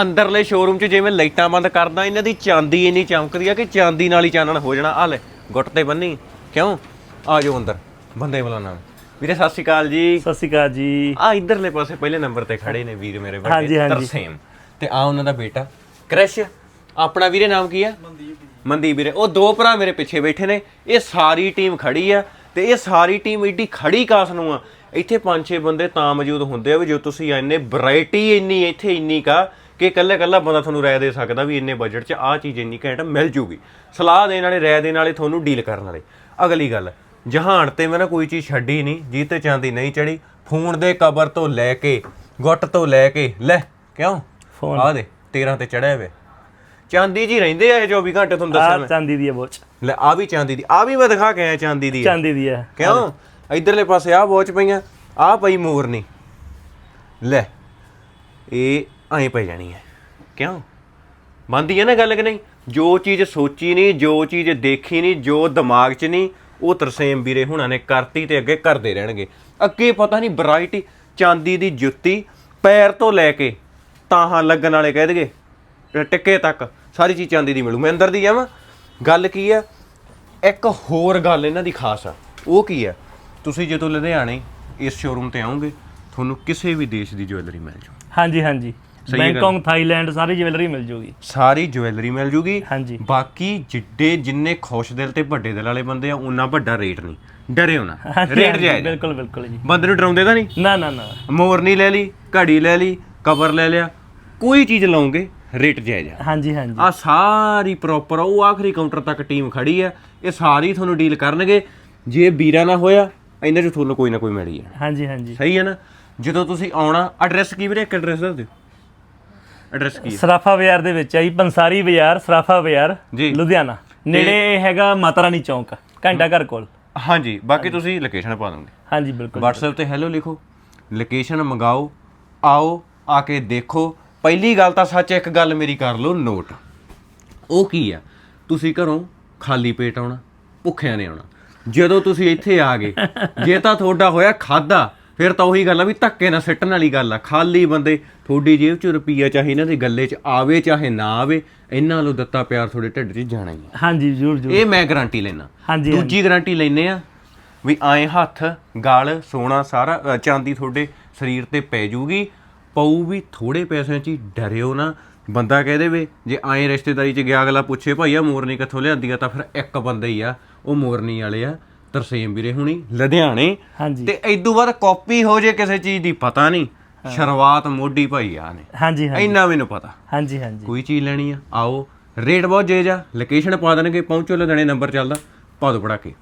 ਅੰਦਰਲੇ ਸ਼ੋਰੂਮ 'ਚ ਜਿਵੇਂ ਲਾਈਟਾਂ ਬੰਦ ਕਰਦਾ ਇਹਨਾਂ ਦੀ ਚਾਂਦੀ ਇੰਨੀ ਚਮਕਦੀ ਆ ਕਿ ਚਾਂਦੀ ਨਾਲ ਹੀ ਚਾਨਣ ਹੋ ਜਾਣਾ। ਆ ਲੈ ਗੁੱਟ ਤੇ ਬੰਨੀ। ਕਿਉਂ? ਆ ਜਾਓ ਅੰਦਰ ਬੰਦੇ ਬੁਲਾਣਾ ਵੀਰੇ ਸਤਿ ਸ਼੍ਰੀ ਅਕਾਲ ਜੀ। ਸਤਿ ਸ਼੍ਰੀ ਅਕਾਲ ਜੀ। ਆ ਇਧਰਲੇ ਪਾਸੇ ਪਹਿਲੇ ਨੰਬਰ ਤੇ ਖੜੇ ਨੇ ਵੀਰ ਮੇਰੇ ਹਾਂਜੀ, ਵੱਡੇ ਹਾਂਜੀ। ਤਰਸੇਮ ਤੇ ਆ ਉਹਨਾਂ ਦਾ ਬੇਟਾ ਕ੍ਰਿਸ਼। ਆਪਣਾ ਵੀਰੇ ਨਾਮ ਕੀ ਆ? ਮਨਦੀਪ ਮਨਦੀਪ ਵੀਰੇ। ਉਹ ਦੋ ਭਰਾ ਮੇਰੇ ਪਿੱਛੇ ਬੈਠੇ ਨੇ। ਇਹ ਸਾਰੀ ਟੀਮ ਖੜੀ ਆ ਤੇ ਇਹ ਸਾਰੀ ਟੀਮ ਏਡੀ ਖੜੀ ਕਾਸ ਨੂੰ ਆ। ਇੱਥੇ ਪੰਜ ਛੇ ਬੰਦੇ ਤਾਂ ਮੌਜੂਦ ਹੁੰਦੇ ਆ ਵੀ ਜੋ ਤੁਸੀਂ ਇੰਨੇ ਵੈਰਾਈਟੀ ਇੰਨੀ ਇੱਥੇ ਇੰਨੀ ਕਾ ਕਿ ਇਕੱਲੇ ਇਕੱਲਾ ਬੰਦਾ ਤੁਹਾਨੂੰ ਰਾਏ ਦੇ ਸਕਦਾ ਵੀ ਇੰਨੇ ਬਜਟ 'ਚ ਆਹ ਚੀਜ਼ ਇੰਨੀ ਘੈਂਟ ਮਿਲ ਜੂਗੀ। ਸਲਾਹ ਦੇਣ ਵਾਲੇ ਰਾਏ ਦੇਣ ਵਾਲੇ ਤੁਹਾਨੂੰ ਡੀਲ ਕਰਨ ਵਾਲੇ। ਅਗਲੀ ਗੱਲ ਜਹਾਨ ਤੇ ਮੈਂ ਨਾ ਕੋਈ ਚੀਜ਼ ਛੱਡੀ ਨਹੀਂ ਜੀ ਤੇ ਚਾਂਦੀ ਨਹੀਂ ਚੜੀ ਫੋਨ ਦੇ ਕਬਰ ਤੋਂ ਲੈ ਕੇ ਗੁੱਟ ਤੋਂ ਲੈ ਕੇ ਲੈ ਕਿਉਂ? ਫੋਨ। ਆ ਦੇ 13 ਤੇ ਚੜਿਆ ਵੇ। ਚਾਂਦੀ ਜੀ ਰਹਿੰਦੇ ਆ ਇਹ 24 ਘੰਟੇ ਤੁਹਾਨੂੰ ਦੱਸਿਆ ਆ ਮੈਂ। ਚਾਂਦੀ ਦੀ ਹੈ ਬੋਚ ਲੈ ਆ ਵੀ ਚਾਂਦੀ ਦੀ ਆ ਵੀ ਮੈਂ ਦਿਖਾ ਕੇ ਆਇਆ ਚਾਂਦੀ ਦੀ। ਚਾਂਦੀ ਦੀ ਹੈ ਕਿਉਂ ਇਧਰਲੇ ਪਾਸੇ ਆ ਵੋਚ ਪਈਆਂ ਆ ਪਈ ਮੋਰਨੀ। ਲੈ ਇਹ ਐਂ ਪੈ ਜਾਣੀ ਹੈ ਕਿਉਂ? ਮੰਨਦੀ ਹੈ ਨਾ ਗੱਲ ਕਿ ਨਹੀਂ? ਜੋ ਚੀਜ਼ ਸੋਚੀ ਨਹੀਂ ਜੋ ਚੀਜ਼ ਦੇਖੀ ਨਹੀਂ ਜੋ ਦਿਮਾਗ 'ਚ ਨਹੀਂ ਉਹ ਤਰਸੇਮ ਵੀਰੇ ਹੁਣਾਂ ਨੇ ਕਰਤੀ ਤੇ ਅੱਗੇ ਕਰਦੇ ਰਹਿਣਗੇ। ਅੱਗੇ ਪਤਾ ਨਹੀਂ ਵੈਰਾਈਟੀ ਚਾਂਦੀ ਦੀ ਜੁੱਤੀ, ਪੈਰ ਤੋਂ ਲੈ ਕੇ ਤਾਹਾਂ ਲੱਗਣ ਵਾਲੇ ਕਹਿ ਦਗੇ ਟਿੱਕੇ ਤੱਕ ਸਾਰੀ ਚੀਜ਼ ਚਾਂਦੀ ਦੀ ਮਿਲੂ। ਮੈਂ ਅੰਦਰ ਦੀ ਜਾਵਾਂ। ਗੱਲ ਕੀ ਹੈ ਇੱਕ ਹੋਰ ਗੱਲ ਇਹਨਾਂ ਦੀ ਖਾਸ ਆ। ਉਹ ਕੀ ਹੈ ਤੁਸੀਂ ਜਦੋਂ ਲੁਧਿਆਣੇ ਇਸ ਸ਼ੋਰੂਮ ਤੇ ਆਓਗੇ ਤੁਹਾਨੂੰ ਕਿਸੇ ਵੀ ਦੇਸ਼ ਦੀ ਜੁਐਲਰੀ ਮਿਲ ਜੂ ਹਾਂਜੀ ਹਾਂਜੀ। ਸਹੀ ਹੈ ਗੱਲ। ਬੈਂਕਾਕ ਥਾਈਲੈਂਡ ਸਾਰੀ ਜਵੈਲਰੀ ਮਿਲ ਜੂਗੀ। ਸਾਰੀ ਜੁਐਲਰੀ ਮਿਲ ਜੂਗੀ। ਹਾਂਜੀ। ਬਾਕੀ ਜਿੱਡੇ ਜਿੰਨੇ ਖੁਸ਼ ਦਿਲ ਤੇ ਵੱਡੇ ਦਿਲ ਵਾਲੇ ਬੰਦੇ ਆ ਉਹਨਾਂ ਵੱਡਾ ਰੇਟ ਨਹੀਂ। ਡਰਿਓ ਨਾ। ਰੇਟ ਹਾਂਜੀ, ਜਾਇਜ਼ ਆ। ਬਿਲਕੁਲ ਬਿਲਕੁਲ ਜੀ। ਬੰਦੇ ਨੂੰ ਡਰਾਉਂਦੇ ਤਾਂ ਨਹੀਂ? ਨਾ ਨਾ ਨਾ। ਮੋਰਨੀ ਲੈ ਲਈ ਘੜੀ ਲੈ ਲਈ ਕਵਰ ਲੈ ਲਿਆ। ਕੋਈ ਚੀਜ਼ ਲਾਉਂਗੇ ਰੇਟ ਜਾਇਜ਼ ਆ। ਹਾਂਜੀ ਹਾਂਜੀ। ਆ ਸਾਰੀ ਪ੍ਰੋਪਰ ਉਹ ਆਖਰੀ ਕਾਊਂਟਰ ਤੱਕ ਟੀਮ ਖੜੀ ਆ। ਇਹ ਸਾਰੀ ਤੁਹਾਨੂੰ ਡੀਲ ਕਰਨਗੇ। ਜੇ ਵੀਰਾ ਨਾ ਹੋਇਆ ਇਹਨਾਂ ਚ ਤੁਹਾਨੂੰ ਕੋਈ ਨਾ ਕੋਈ ਮਿਲੀ ਹੈ ਹਾਂਜੀ ਹਾਂਜੀ। ਸਹੀ ਹੈ ਨਾ? ਜਦੋਂ ਤੁਸੀਂ ਆਉਣਾ ਐਡਰੈਸ ਕੀ ਵੀਰੇ? ਇੱਕ ਐਡਰੈਸ ਦੱਸ ਦਿਓ। ਐਡਰੈਸ ਕੀ ਹੈ? ਸਰਾਫਾ ਬਾਜ਼ਾਰ ਦੇ ਵਿੱਚ ਆਈ ਪੰਸਾਰੀ ਬਾਜ਼ਾਰ ਸਰਾਫਾ ਬਾਜ਼ਾਰ ਜੀ। ਲੁਧਿਆਣਾ। ਨੇੜੇ ਇਹ ਹੈਗਾ ਮਾਤਾ ਰਾਣੀ ਚੌਂਕ ਘੰਟਾ ਘਰ ਕੋਲ। ਹਾਂਜੀ ਬਾਕੀ ਤੁਸੀਂ ਲੋਕੇਸ਼ਨ ਪਾ ਦੋਗੇ ਹਾਂਜੀ ਬਿਲਕੁਲ। WhatsApp ਤੇ ਹੈਲੋ ਲਿਖੋ। ਲੋਕੇਸ਼ਨ ਮੰਗਾਓ ਆਓ ਆ ਕੇ ਦੇਖੋ। ਪਹਿਲੀ ਗੱਲ ਤਾਂ ਸੱਚ ਇੱਕ ਗੱਲ ਮੇਰੀ ਕਰ ਲਓ ਨੋਟ ਉਹ ਕੀ ਆ? ਤੁਸੀਂ ਘਰੋਂ ਖਾਲੀ ਪੇਟ ਆਉਣਾ ਭੁੱਖਿਆਂ ਨੇ ਆਉਣਾ। ਜਦੋਂ ਤੁਸੀਂ ਇੱਥੇ ਆ ਗਏ ਜੇ ਤਾਂ ਤੁਹਾਡਾ ਹੋਇਆ ਖਾਦਾ ਫਿਰ ਤਾਂ ਉਹੀ ਗੱਲ ਆ ਵੀ ਧੱਕੇ ਨਾਲ ਸਿੱਟਣ ਵਾਲੀ ਗੱਲ ਆ। ਖਾਲੀ ਬੰਦੇ ਤੁਹਾਡੀ ਜੇਬ 'ਚ ਰੁਪਈਆ ਚਾਹੇ ਇਹਨਾਂ ਦੇ ਗੱਲੇ 'ਚ ਆਵੇ ਚਾਹੇ ਨਾ ਆਵੇ ਇਹਨਾਂ ਨੂੰ ਦਿੱਤਾ ਪਿਆਰ ਤੁਹਾਡੇ ਢਿੱਡ 'ਚ ਜਾਣਾ ਹੀ ਆ। ਹਾਂਜੀ ਜ਼ਰੂਰ ਜ਼ਰੂਰ। ਇਹ ਮੈਂ ਗਾਰੰਟੀ ਲੈਣਾ ਹਾਂਜੀ ਦੂਜੀ ਗਾਰੰਟੀ ਲੈਨੇ ਆ ਵੀ ਆਏ ਹੱਥ ਗਲ ਸੋਨਾ ਸਾਰਾ ਅ, ਚਾਂਦੀ ਤੁਹਾਡੇ ਸਰੀਰ ਤੇ ਪੈ ਜੂਗੀ ਪਊ ਵੀ ਥੋੜੇ ਪੈਸਿਆਂ 'ਚ ਹੀ ਡਰਿਓ ਨਾ। ਬੰਦਾ ਕਹਿ ਦੇਵੇ ਜੇ ਆਏ ਰਿਸ਼ਤੇਦਾਰੀ 'ਚ ਗਿਆ ਅਗਲਾ ਪੁੱਛੇ ਭਾਈ ਆ ਮੋਰਨੀ ਕਿੱਥੋਂ ਲਿਆਂਦੀ ਆ? ਤਾਂ ਫਿਰ ਇੱਕ ਬੰਦਾ ਹੀ ਆ ਉਹ ਮੋਰਨੀ ਵਾਲੇ ਆ। ਤਰਸੇਮ ਵੀਰੇ ਹੁਣੀ ਲੁਧਿਆਣੇ। ਹਾਂਜੀ। ਤੇ ਇਦੋਂ ਬਾਅਦ ਕਾਪੀ ਹੋ ਜੇ ਕਿਸੇ ਚੀਜ਼ ਦੀ ਪਤਾ ਨਹੀਂ। ਸ਼ੁਰੂਆਤ ਮੋਢੀ ਭਾਈ ਆ ਨੇ। ਹਾਂਜੀ ਹਾਂਜੀ। ਇੰਨਾ ਮੈਨੂੰ ਪਤਾ। ਹਾਂਜੀ ਹਾਂਜੀ। ਕੋਈ ਚੀਜ਼ ਲੈਣੀ ਆ ਆਓ। ਰੇਟ ਬਹੁਤ ਜੇਜ ਆ ਲੋਕੇਸ਼ਨ ਪਾ ਦੇਣਗੇ ਪਹੁੰਚੋ ਲੁਧਿਆਣੇ ਨੰਬਰ ਚੱਲਦਾ ਪਾ ਦੋ ਪੜਾ ਕੇ